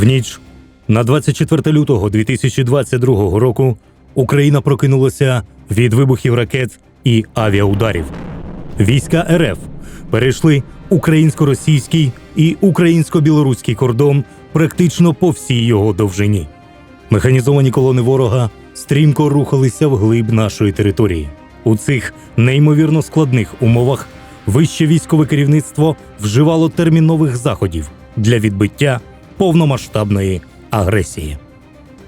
В ніч на 24 лютого 2022 року Україна прокинулася від вибухів ракет і авіаударів. Війська РФ перейшли українсько-російський і українсько-білоруський кордон практично по всій його довжині. Механізовані колони ворога стрімко рухалися вглиб нашої території. У цих неймовірно складних умовах вище військове керівництво вживало термінових заходів для відбиття повномасштабної агресії.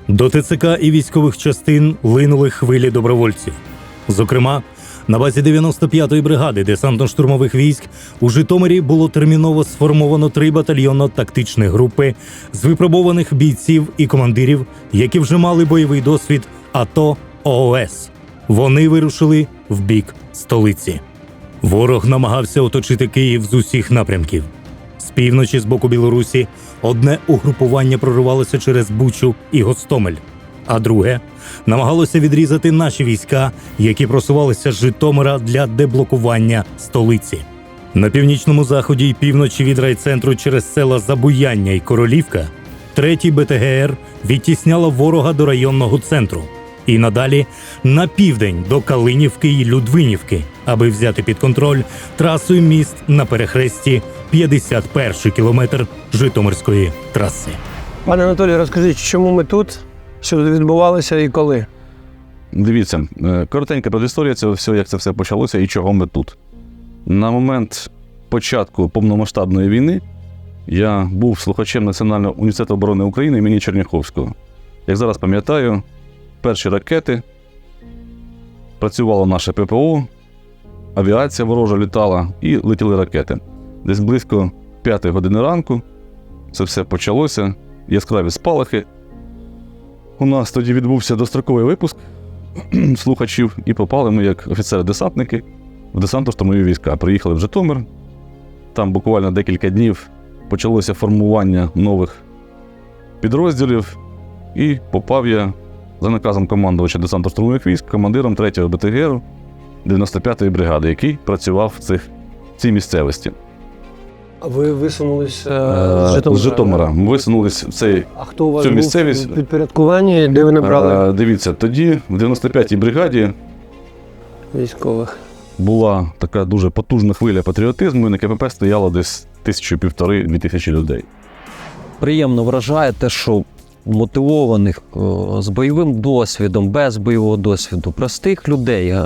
До ТЦК і військових частин линули хвилі добровольців. Зокрема, на базі 95-ї бригади десантно-штурмових військ у Житомирі було терміново сформовано три батальйонно-тактичні групи з випробованих бійців і командирів, які вже мали бойовий досвід АТО ООС. Вони вирушили в бік столиці. Ворог намагався оточити Київ з усіх напрямків. Півночі з боку Білорусі. Одне угрупування проривалося через Бучу і Гостомель, а друге намагалося відрізати наші війська, які просувалися з Житомира для деблокування столиці. На північному заході й півночі від райцентру через села Забуяння і Королівка, третій БТГР відтісняла ворога до районного центру. І надалі на південь до Калинівки і Людвинівки, аби взяти під контроль трасу і міст на перехресті 51 кілометр Житомирської траси. Пане Анатолій, розкажіть, чому ми тут, що відбувалося і коли? Дивіться, е, коротенька предісторія цього всього, як це все почалося і чого ми тут. На момент початку повномасштабної війни я був слухачем Національного університету оборони України імені Черняховського. Як зараз пам'ятаю, перші ракети, працювало наше ППО, авіація ворожа літала і летіли ракети. Десь близько 5 години ранку це все почалося, яскраві спалахи. У нас тоді відбувся достроковий випуск слухачів, і попали ми як офіцери-десантники в десантно-штурмові війська. Приїхали в Житомир. Там буквально декілька днів почалося формування нових підрозділів, і попав я за наказом командувача десантно-штурмових військ, командиром 3-го БТГРу 95-ї бригади, який працював в цих, в цій місцевості. А ви висунулися Е, з Житомира? З Житомира. Ми висунулись в цей А хто у вас цю був місцевість- в підпорядкуванні, де ви набрали Е, Дивіться, тоді в 95-й бригаді військових? була така дуже потужна хвиля патріотизму, і на КПП стояло десь тисячу півтори-дві тисячі людей. приємно вражає те, що мотивованих о, з бойовим досвідом, без бойового досвіду, простих людей, е,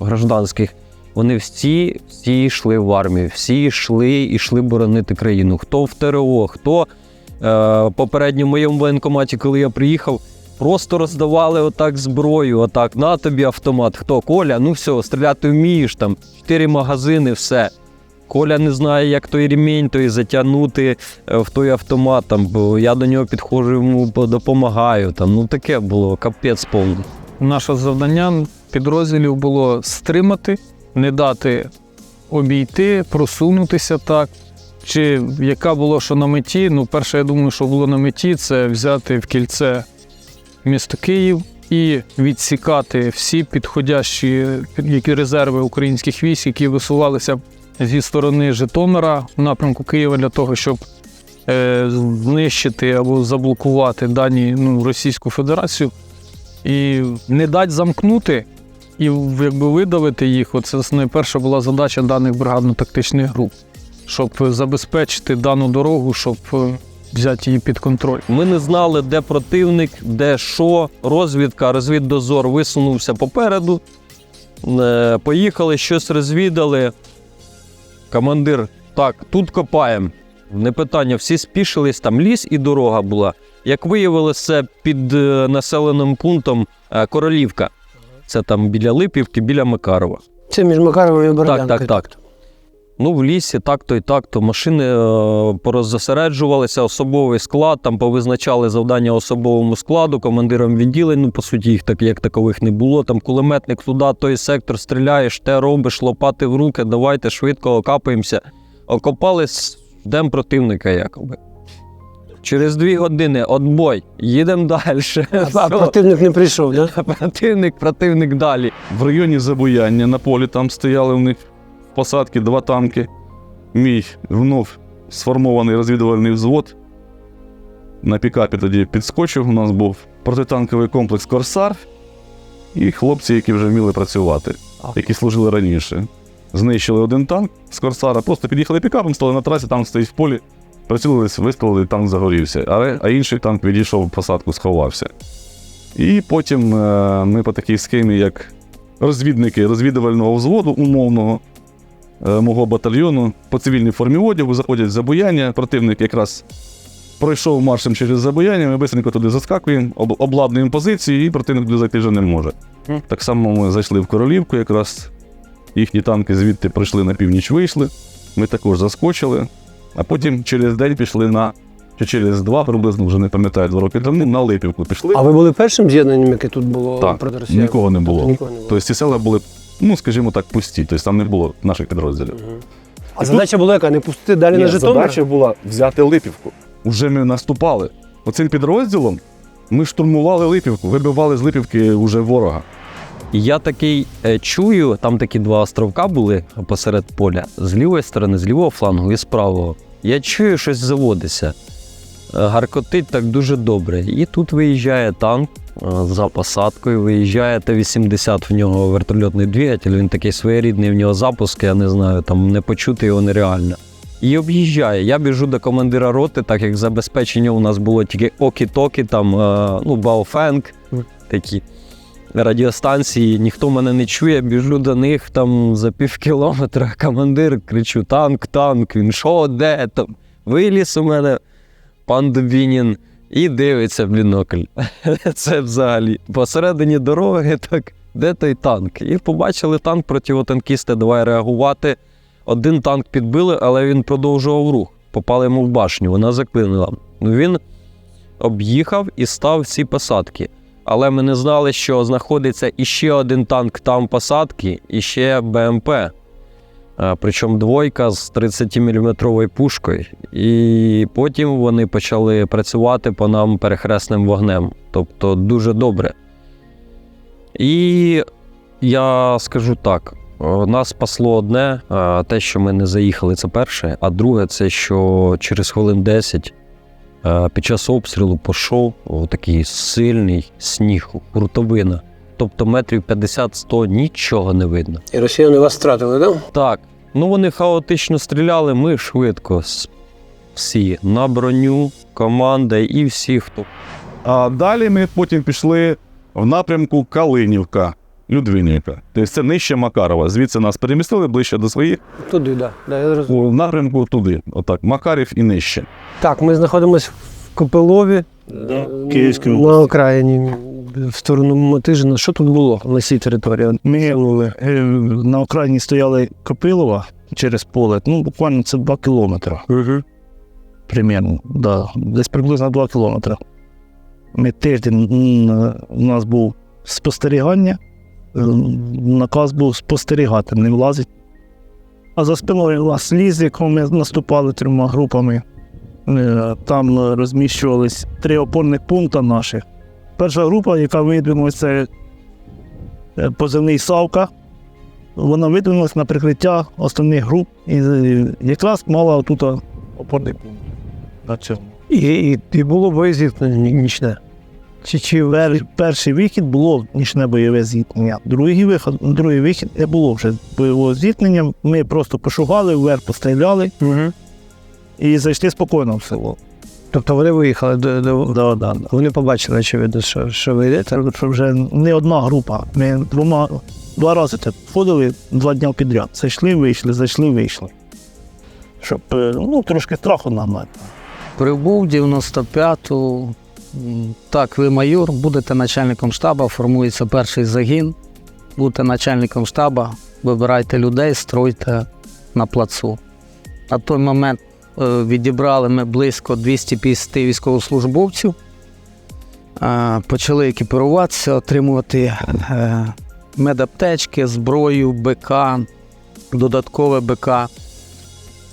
гражданських, вони всі, всі йшли в армію, всі йшли йшли боронити країну. Хто в ТРО, хто е, попередньо в моєму воєнкоматі, коли я приїхав, просто роздавали отак зброю, отак, на тобі автомат. Хто? Коля, ну все, стріляти вмієш, там, чотири магазини, все. Коля не знає, як той ремінь, той затягнути е, в той автомат, там, бо я до нього підходжу, йому по- допомагаю. Там, ну таке було, капець повний. Наше завдання підрозділів було стримати, не дати обійти, просунутися так. Чи яка було що на меті? Ну, перше, я думаю, що було на меті, це взяти в кільце місто Київ і відсікати всі підходящі які резерви українських військ, які висувалися зі сторони Житомира в напрямку Києва для того, щоб е, знищити або заблокувати дані ну, Російську Федерацію і не дати замкнути і якби видавити їх. Оце найперша була задача даних бригадно-тактичних груп, щоб забезпечити дану дорогу, щоб е, взяти її під контроль. Ми не знали, де противник, де що. Розвідка, розвіддозор висунувся попереду. Е, Поїхали, щось розвідали. Командир, так, тут копаємо. Не питання, всі спішились, там ліс і дорога була. Як виявилося, під е, населеним пунктом е, Королівка. Це там біля Липівки, біля Макарова. Це між Макаровим і Так, Бородянкою. так, так. Ну, в лісі так-то і так-то. Машини е, пороззасереджувалися, особовий склад, там повизначали завдання особовому складу, командирам відділень. Ну, по суті, їх так як такових не було. Там кулеметник туди, той сектор стріляєш, те робиш, лопати в руки, давайте швидко окапаємося. Окопались, ждем противника якоби. Через дві години отбой, їдемо далі. А противник не прийшов, да? Противник, противник далі. В районі Забуяння на полі там стояли в них в посадки два танки. Мій внув сформований розвідувальний взвод на пікапі тоді підскочив. У нас був протитанковий комплекс Корсар і хлопці, які вже вміли працювати, які служили раніше. Знищили один танк з Корсара, просто під'їхали пікапом, стали на трасі, танк стоїть в полі, прицілились, вистрілили, танк загорівся. А, а інший танк відійшов в посадку, сховався. І потім е, ми по такій схемі, як розвідники розвідувального взводу умовного е, мого батальйону по цивільній формі одягу заходять в забояння. Противник якраз пройшов маршем через забояння, ми швидко туди заскакуємо, об- обладнуємо позиції, і противник туди зайти вже не може. Так само ми зайшли в Королівку, якраз їхні танки звідти пройшли на північ, вийшли. Ми також заскочили, а потім через день пішли на. Чи через два приблизно вже не пам'ятаю два роки тому на Липівку пішли. А ви були першим з'єднанням, яке тут було Так, проти росіян? Нікого не було. Нікого не було. Тобто ці села були, ну скажімо так, пусті, тобто там не було наших підрозділів. А задача була яка? Не пустити далі Ні, на Житомир? задача була взяти Липівку. Уже ми наступали. Оцим підрозділом ми штурмували Липівку, вибивали з Липівки уже ворога. І я такий е, чую, там такі два островка були посеред поля, з лівої сторони, з лівого флангу і з правого. Я чую, щось заводиться. Е, Гаркотить так дуже добре. І тут виїжджає танк е, за посадкою, виїжджає Т-80, в нього вертольотний двигатель, він такий своєрідний, в нього запуск, я не знаю, там не почути його нереально. І об'їжджає. Я біжу до командира роти, так як забезпечення у нас було тільки окі-токі, там, ну, Баофенг, такі радіостанції, ніхто мене не чує, біжу до них там за пів кілометра. Командир кричу: танк, танк, він що, де там? Виліз у мене пан Дубінін і дивиться в бінокль. Це взагалі посередині дороги, так, де той танк? І побачили танк противотанкісти, давай реагувати. Один танк підбили, але він продовжував рух. Попали йому в башню, вона заклинила. Ну він об'їхав і став ці посадки. Але ми не знали, що знаходиться іще один танк там посадки, і ще БМП. Е, Причому двойка з 30-мм пушкою. І потім вони почали працювати по нам перехресним вогнем. Тобто дуже добре. І я скажу так: е, нас спасло одне, е, те, що ми не заїхали, це перше. А друге, це що через хвилин 10 Е, Під час обстрілу пішов такий сильний сніг, хуртовина. Тобто метрів 50-100 нічого не видно. І росіяни вас втратили, так? Так, ну вони хаотично стріляли, ми швидко. Всі на броню, команда і всі, хто А далі ми потім пішли в напрямку Калинівка, Людвинівка. Тобто це нижче Макарова. Звідси нас перемістили ближче до своїх, Туди, так. Да. Да, я зрозумів. у напрямку туди. Отак, Макарів і нижче. Так, ми знаходимося в Копилові, Київській на окраїні, в сторону Мотижина. Що тут було на цій території? Ми е, на окраїні стояли Копилова через поле. Ну, буквально це 2 кілометри. Угу. Примерно. Да. Десь приблизно 2 кілометри. Ми тиждень у нас був спостерігання. Наказ був спостерігати, не влазить. А за спиною у нас ліс, якому ми наступали трьома групами. Е, Там е, розміщувались три опорних пункти наших. Перша група, яка видвинулася, це е, позивний Савка. Вона видвинулася на прикриття основних груп і якраз мала тут опорний пункт. На цьому. І, і, і було боєзіткнення ні- нічне. Чи, чи Пер, перший вихід було нічне бойове зіткнення. Другий вихід, другий вихід не було вже бойового зіткнення. Ми просто пошугали, вверх постріляли угу. і зайшли спокійно в село. Тобто вони виїхали до. до... Да, да, да. Вони побачили, очевидно, що, що ви йдете. Що вже не одна група. Ми двома, два рази входили два дні підряд. Зайшли, вийшли, зайшли, вийшли. Щоб е, ну, трошки страху нагнати. Прибув 95-ту. Так, ви майор, будете начальником штабу, формується перший загін. Будете начальником штабу, вибирайте людей, стройте на плацу. На той момент е, відібрали ми близько 250 військовослужбовців. Е, Почали екіпіруватися, отримувати е, медаптечки, зброю, БК, додаткове БК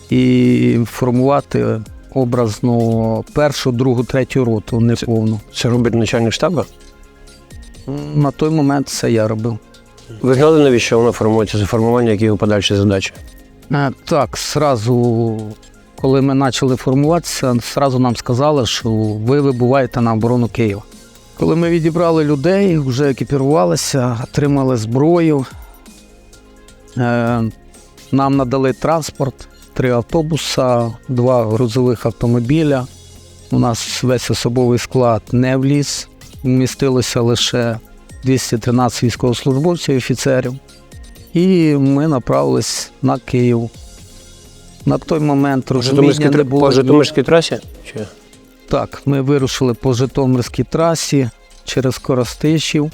і формувати образно першу, другу, третю роту неповну. Це робить начальник штабу. На той момент це я робив. Ви знали, навіщо воно формується за формування, які його подальші задачі? Е, Так, зразу коли ми почали формуватися, одразу нам сказали, що ви вибуваєте на оборону Києва. Коли ми відібрали людей, вже екіпірувалися, отримали зброю, е, нам надали транспорт, три автобуса, два грузових автомобіля. У нас весь особовий склад не вліз, вмістилося лише 213 військовослужбовців і офіцерів. І ми направились на Київ. На той момент розуміння не було. по Житомирській трасі? Чи? Так, ми вирушили по Житомирській трасі через Коростишів.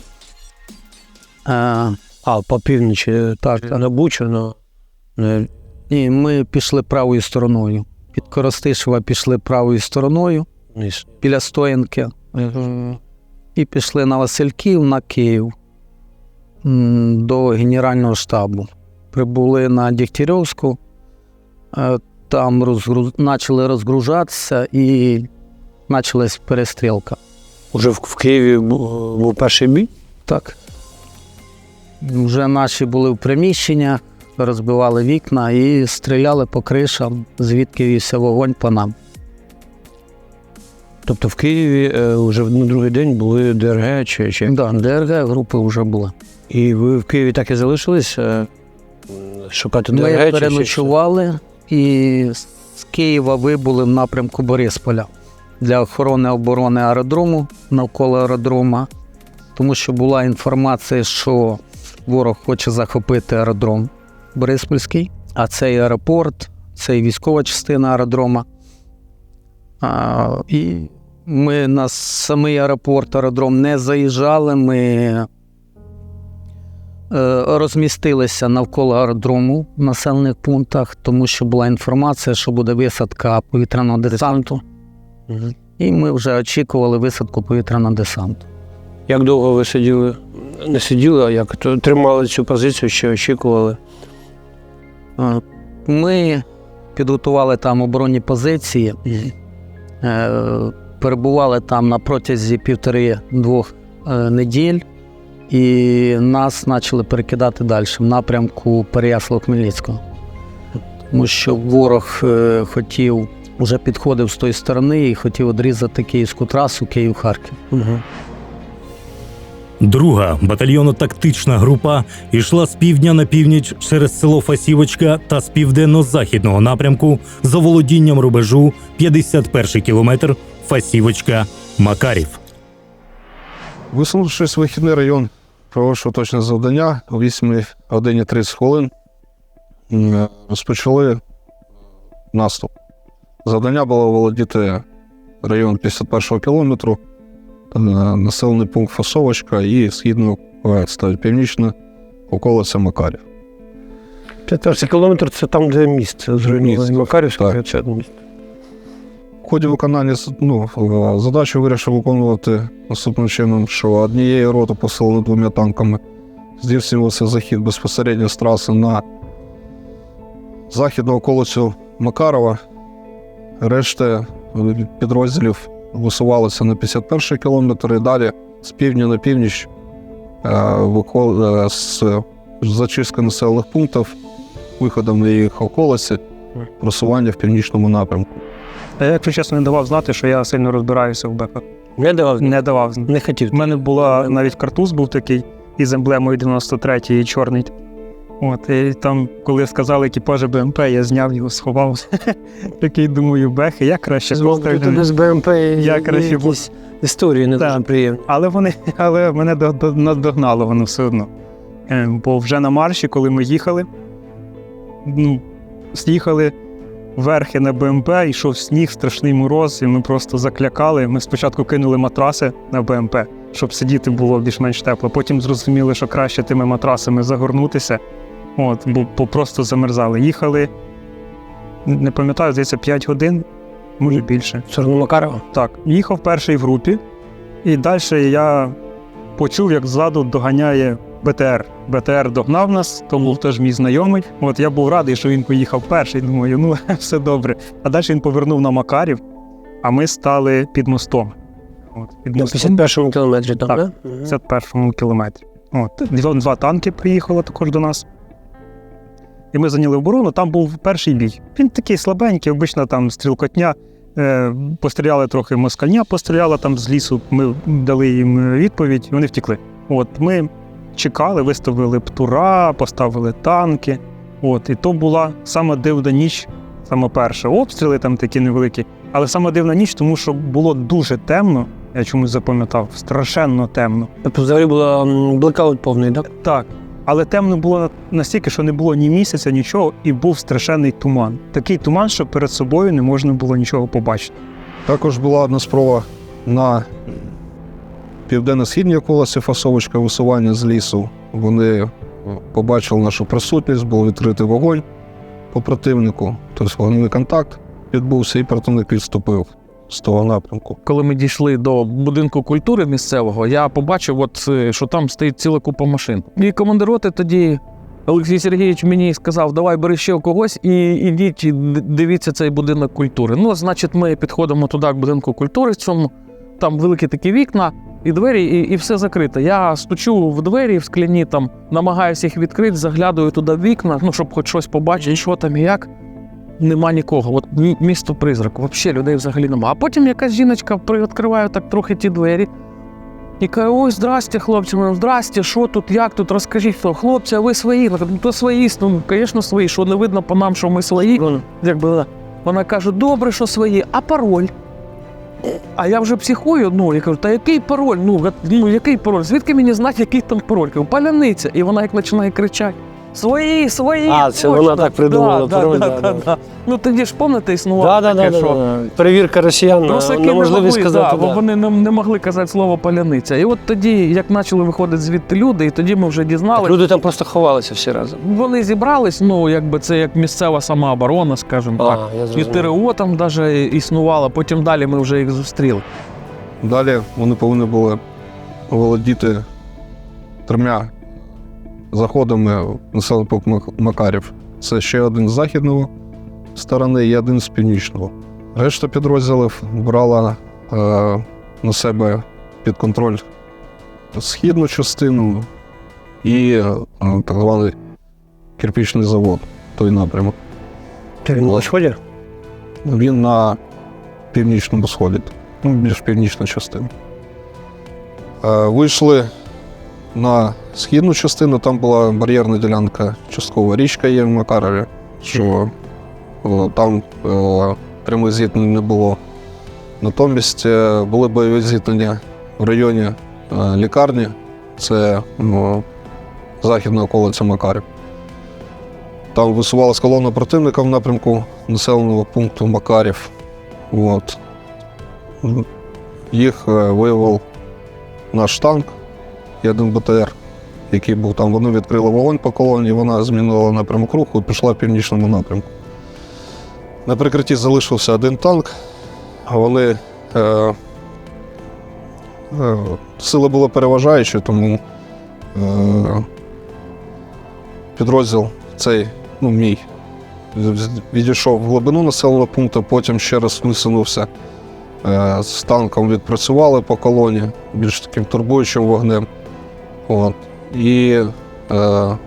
Е, А, по північі, Так, на Бучу, не- і ми пішли правою стороною. Від Коростишева пішли правою стороною біля стоянки. І пішли на Васильків, на Київ до Генерального штабу. Прибули на Дігтярьовську, е, там розгруз... почали розгружатися і почалась перестрілка. Уже в, Києві був перший бій? Так. Вже наші були в приміщеннях, розбивали вікна і стріляли по кришам, звідки вівся вогонь по нам. Тобто в Києві е, вже на другий день були ДРГ чи, чи... Да, ДРГ групи вже були. І ви в Києві так і залишились е, шукати ДРГ? Ми чи- переночували і з Києва вибули в напрямку Борисполя для охорони оборони аеродрому навколо аеродрома, тому що була інформація, що ворог хоче захопити аеродром Бориспольський, а цей аеропорт, це і військова частина аеродрома. А, і ми на самий аеропорт, аеродром не заїжджали. Ми е, розмістилися навколо аеродрому в населених пунктах, тому що була інформація, що буде висадка повітряного десанту. І ми вже очікували висадку повітряного десанту. Як довго ви сиділи? Не сиділи, а як То тримали цю позицію, чи очікували? Е, Ми підготували там оборонні позиції, е, перебували там на протязі півтори-двох е, неділь, і нас почали перекидати далі в напрямку Переяслав-Хмельницького. Тому що ворог хотів, вже підходив з тої сторони і хотів відрізати київську трасу Київ-Харків. Угу. Друга батальйонно-тактична група йшла з півдня на північ через село Фасівочка та з південно-західного напрямку за володінням рубежу 51 кілометр Фасівочка Макарів. Висунувшись вихідний район, проводив точне завдання о 8 годині 30 хвилин. Розпочали наступ. Завдання було володіти район 51-го кілометру, населений пункт Фасовочка і східну е, ставить околиця Макарів. 15 кілометр це там, де міст зруйнований. Макарівська, це міст. В ході виконання ну, е, задачу вирішив виконувати наступним чином, що однією роту посилили двома танками. Здійснювався захід безпосередньо з траси на західну околицю Макарова. Решта е, підрозділів висувалися на 51 кілометр і далі з півдня на північ е, виход- е, з зачистки населених пунктів, виходом на їх околиці, просування в північному напрямку. Я, якщо чесно, не давав знати, що я сильно розбираюся в беках. Не давав? Не давав знати. Не хотів. У мене була навіть картуз був такий із емблемою 93-ї чорний. От, і там, коли сказали екіпажі БМП, я зняв його, сховав. Такий думаю, бехи, я краще з БМП Я краще якісь історії не дуже приємні. Але вони, але мене до- до- наздогнало воно все одно. Е, Бо вже на марші, коли ми їхали, ну, з'їхали верхи на БМП, йшов сніг, страшний мороз, і ми просто заклякали. Ми спочатку кинули матраси на БМП, щоб сидіти було більш-менш тепло. Потім зрозуміли, що краще тими матрасами загорнутися, от, бо, просто замерзали. Їхали, не пам'ятаю, здається, 5 годин, може більше. Сторону Макарова? Так, їхав перший в групі, і далі я почув, як ззаду доганяє БТР. БТР догнав нас, то був теж мій знайомий. От я був радий, що він поїхав перший. Думаю, ну все добре. А далі він повернув на Макарів, а ми стали під мостом. От, під На 51-му кілометрі Так. да? в 51 кілометрі. От, два, два танки приїхали також до нас. І ми зайняли оборону. Там був перший бій. Він такий слабенький, обично там стрілкотня. Е, постріляли трохи москальня, постріляла там з лісу. Ми дали їм відповідь, і вони втекли. От ми чекали, виставили птура, поставили танки. От, і то була сама дивна ніч, саме перша. Обстріли там такі невеликі. Але саме дивна ніч, тому що було дуже темно. Я чомусь запам'ятав, страшенно темно. Тобто взагалі була блекаут повний, так? Так. Але темно було настільки, що не було ні місяця, нічого, і був страшенний туман. Такий туман, що перед собою не можна було нічого побачити. Також була одна спроба на південно-східній околиці фасовочка висування з лісу. Вони е, побачили нашу присутність, був відкритий вогонь по противнику. Тобто вогневий контакт відбувся, і противник відступив з того напрямку. Коли ми дійшли до будинку культури місцевого, я побачив, от, е, що там стоїть ціла купа машин. І командир роти тоді Олексій Сергійович мені сказав: давай бери ще когось і ідіть дивіться цей будинок культури. Ну, значить, ми підходимо туди к будинку культури цьому. Там великі такі вікна і двері, і, і все закрите. Я стучу в двері в скляні, там намагаюся їх відкрити, заглядаю туди вікна, ну щоб хоч щось побачити, що там і як. Нема нікого. От місто призрак, взагалі людей взагалі нема. А потім якась жіночка привідкриває так трохи ті двері. І каже, ой, здрасте, хлопці, ну, здрасте, що тут, як тут, розкажіть, хто, хлопці, а ви свої? Ну, то свої, ну, звісно, свої, що не видно по нам, що ми свої. Якби, да. Вона каже, добре, що свої, а пароль? А я вже психую, ну, я кажу, та який пароль? Ну, ну який пароль? Звідки мені знати, який там пароль? Кажу, паляниця. І вона як починає кричати. Свої, свої! А, це точно!» вона так придумала да, пароль, Да, да, да, да. да. Ну тоді ж пам'ятаєте, існувало Да, таке, да, що да, да. Перевірка росіян на, Русаки на не могли, сказати. да, бо Да. вони не, не могли казати слово паляниця. І от тоді, як почали виходити звідти люди, і тоді ми вже дізналися. люди там просто ховалися всі разом. Вони зібрались, ну якби це як місцева самооборона, скажімо так. А, я І. ТРО там навіть існувало, потім далі ми вже їх зустріли. Далі вони повинні були володіти трьома заходами населений пункт Макарів. Це ще один з західного сторони і один з північного. Решта підрозділів брала е, на себе під контроль східну частину і е, так званий кирпічний завод, той напрямок. Він на сході? Він на північному сході, ну, більш північна частина. Е, Вийшли на східну частину, там була бар'єрна ділянка, часткова річка є в Макарові, що о, там е, прямих зіткнень не було. Натомість е, були бойові зіткнення в районі е, лікарні, це ну, західна околиця Макарів. Там висувалась колона противника в напрямку населеного пункту Макарів. От. Їх е, виявив наш танк і один БТР, який був там. Вони відкрили вогонь по колоні, вона змінила напрямок руху і пішла в північному напрямку. На прикритті залишився один танк, вони. Е, е, сили було переважаючі, тому е, підрозділ цей, ну, мій, відійшов в глибину населеного пункту, потім ще раз висунувся е, з танком, відпрацювали по колоні більш таким турбуючим вогнем. От. І е,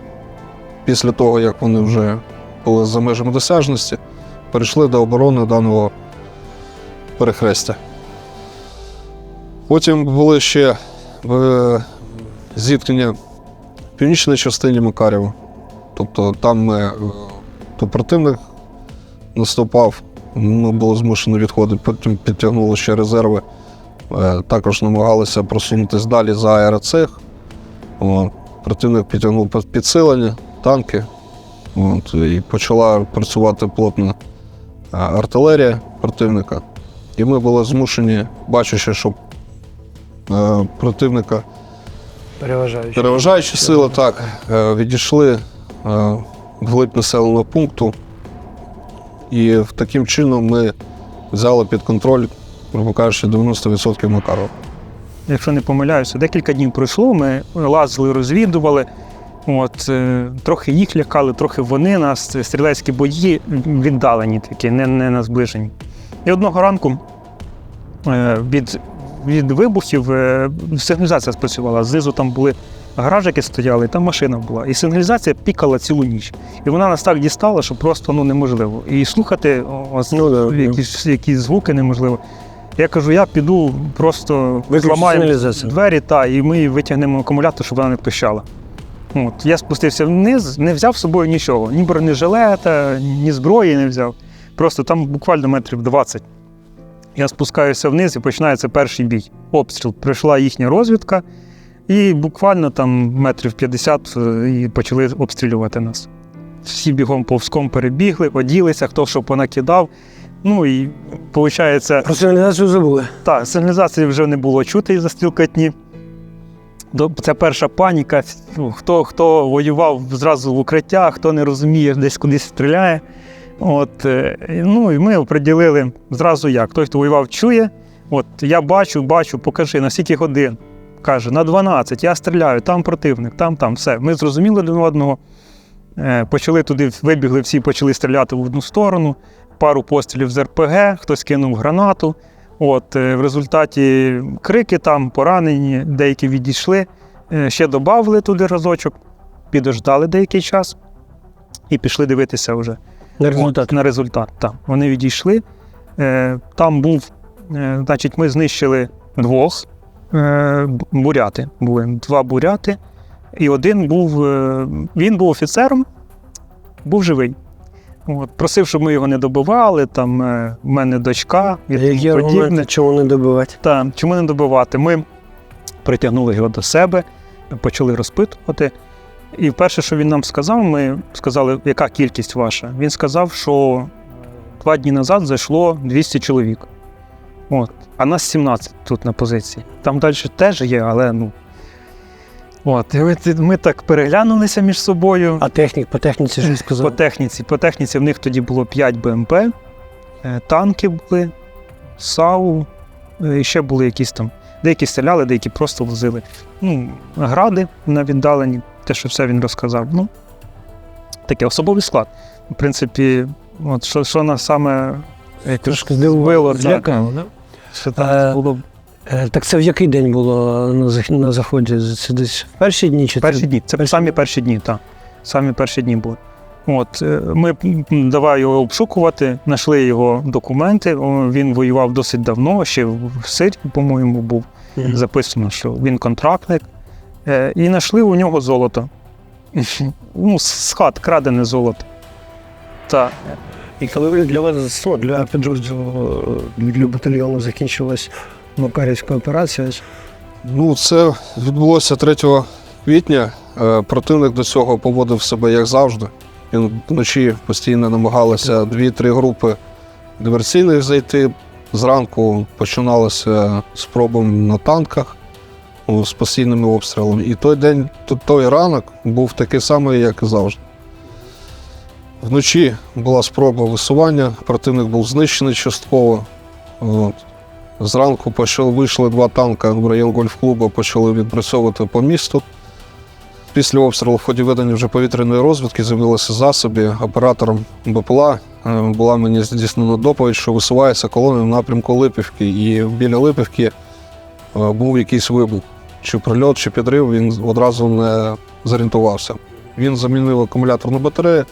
після того, як вони вже були за межами досяжності, перейшли до оборони даного перехрестя. Потім були ще е, зіткнення в північній частині Макарєва. Тобто там ми, е, то противник наступав, ми були змушені відходити, потім підтягнули ще резерви. Е, Також намагалися просунутися далі за аероцех. От. Противник підтягнув під- підсилення, танки. От. І почала працювати плотно артилерія противника. І ми були змушені, бачачи, що е, противника. Переважаючі сили так е, відійшли е, вглиб населеного пункту, і таким чином ми взяли під контроль, грубо кажучи, 90% Макарова. Якщо не помиляюся, декілька днів пройшло, ми лазили, розвідували. От, е, трохи їх лякали, трохи вони нас, стрілецькі бої віддалені такі, не, не на зближені. І одного ранку е, від, від вибухів е, сигналізація спрацювала. Знизу там були гаражики стояли, там машина була. І сигналізація пікала цілу ніч. І вона нас так дістала, що просто ну, неможливо. І слухати о, о, якісь, якісь звуки неможливо. Я кажу, я піду просто зламаю двері та, і ми витягнемо акумулятор, щоб вона не пищала. От, я спустився вниз, не взяв з собою нічого. Ні бронежилета, ні зброї не взяв. Просто там буквально метрів 20. Я спускаюся вниз і починається перший бій. Обстріл. Прийшла їхня розвідка, і буквально там метрів 50 е, і почали обстрілювати нас. Всі бігом повзком перебігли, оділися, хто що понакидав. Ну і виходить, Про сигналізацію забули. так, сигналізації вже не було чути із-за стрілкотні. До- Це перша паніка. Ну, Хто, хто воював зразу в укриття, хто не розуміє, десь кудись стріляє. От, е, ну і ми оприділили зразу як. Той, хто воював, чує. От я бачу, бачу, покажи, на скільки годин. Каже, на 12, я стріляю, там противник, там, там, все. Ми зрозуміли один одного. Е, Почали туди, вибігли, всі почали стріляти в одну сторону, пару пострілів з РПГ, хтось кинув гранату. От, е, в результаті крики там, поранені, деякі відійшли. Е, Ще додали туди разочок, підождали деякий час і пішли дивитися вже На От, на результат. Так. Вони відійшли. Там був, значить, ми знищили двох буряти. Були два буряти. І один був, е, він був офіцером, був живий. От, просив, щоб ми його не добивали. Там е, в мене дочка і тому подібне. чому не добивати? Та, чому не добивати? Ми притягнули його до себе, почали розпитувати. І перше, що він нам сказав, ми сказали, яка кількість ваша. Він сказав, що два дні назад зайшло 200 чоловік. От. А нас 17 тут на позиції. Там далі теж є, але ну. От, і ми, ми так переглянулися між собою. А технік по техніці щось По техніці. По техніці в них тоді було 5 БМП, е, танки були, САУ, е, і ще були якісь там. Деякі стріляли, деякі просто возили. Ну, гради на віддалені, те, що все він розказав. Ну, таке особовий склад. В принципі, от що, що нас саме Трошки здивувало, злякало, да? що там було Е, Так це в який день було на, заході? Це десь в перші дні чи Перші це- дні. Це самі перші дні, так. Самі перші дні були. От, е, ми давай його обшукувати, знайшли його документи. Він воював досить давно, ще в Сирії, по-моєму, був записано, що він контрактник. Е, І знайшли у нього золото. Ну, з- хат крадене золото. Так. І коли для вас для підрозділу е, для батальйону закінчилась Макарівська операція, Ну, це відбулося 3 квітня. Е, Противник до цього поводив себе як завжди. Він вночі постійно намагалися дві-три групи диверсійних зайти. Зранку починалися спроби на танках з постійними обстрілами. І той день, той ранок був такий самий, як і завжди. Вночі була спроба висування, противник був знищений частково. От. Зранку почали, вийшли два танка в район гольф-клубу, почали відпрацьовувати по місту. Після обстрілу в ході ведення вже повітряної розвідки з'явилися засоби. Оператором БПЛА е, була мені здійснена доповідь, що висувається колона в напрямку Липівки, і біля Липівки е, був якийсь вибух. Чи прильот, чи підрив, він одразу не зорієнтувався. Він замінив акумуляторну батарею,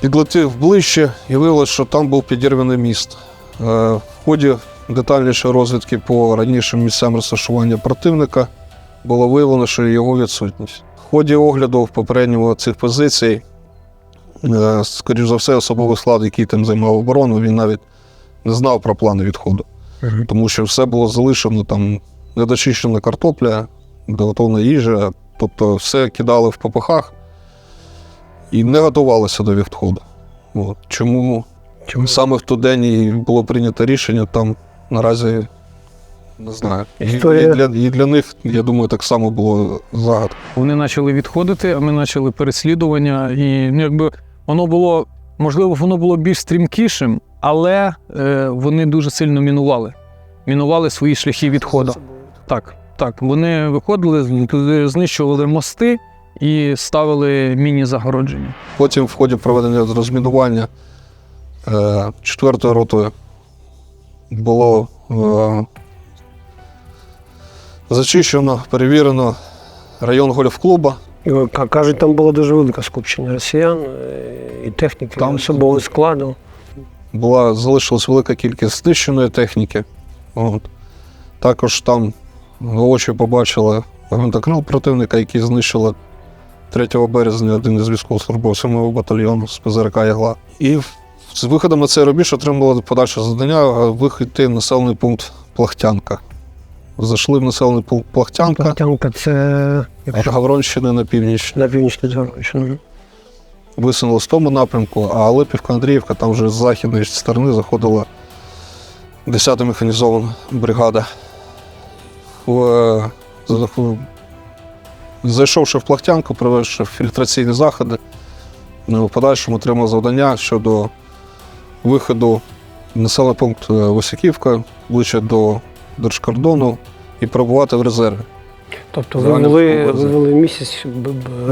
підлетів ближче і виявилося, що там був підірваний міст. Е, В ході детальнішої розвідки по ранішим місцям розташування противника було виявлено, що його відсутність. В ході огляду попереднього цих позицій, е, скоріш за все, особовий склад, який там займав оборону, він навіть не знав про плани відходу, тому що все було залишено там недочищена картопля, доготовна їжа, тобто все кидали в попихах і не готувалося до відходу. От. Чому Чому? Саме в той день і було прийнято рішення там наразі не знаю. І, Історія- і, для, і для них, я думаю, так само було загадка. Вони почали відходити, а ми почали переслідування. І ну, якби воно було, можливо, воно було більш стрімкішим, але е, вони дуже сильно мінували. Мінували свої шляхи відходу. Так, так. Вони виходили, знищували мости і ставили міні-загородження. Потім в ході проведення розмінування е, четвертою ротою було е, зачищено, перевірено район гольф-клуба. Кажуть, там було дуже велике скупчення росіян е, і техніки, Там- там особового складу. Була, залишилась велика кількість знищеної техніки. От. Також там в очі побачили гвинтокрил противника, який знищили 3 березня один із військовослужбовців мого батальйону з ПЗРК Ягла. І в- з виходом на цей рубіж отримали подальше завдання е, вихити в населений пункт Плахтянка. Зайшли в населений пункт Плахтянка, Платянка це якщо Гавронщини на північ. на північ від Городища. висунули з тому напрямку, а Липівка Андріївка там вже з західної сторони заходила 10-та механізована бригада. В, е, в- Зайшовши в Плахтянку, провівши фільтраційні заходи, ну, в подальшому отримав завдання щодо виходу населений пункт е, Високівка, ближче до держкордону і пробувати в резерві. Тобто ви вели, ви вели місяць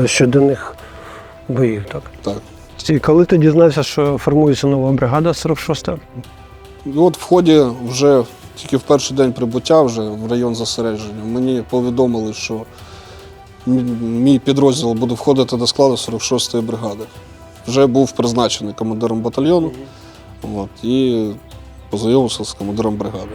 щоденних боїв, так? Так. І коли ти дізнався, що формується нова бригада 46-та? От в ході вже тільки в перший день прибуття вже в район зосередження мені повідомили, що мій підрозділ буде входити до складу 46-ї бригади. Вже був призначений командиром батальйону от, і познайомився з командиром бригади.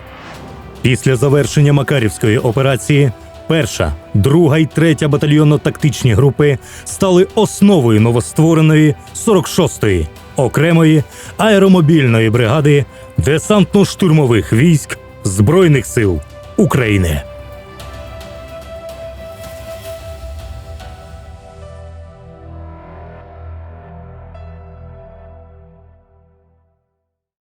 Після завершення Макарівської операції перша, друга і третя батальйонно-тактичні групи стали основою новоствореної 46-ї окремої аеромобільної бригади десантно-штурмових військ Збройних сил України.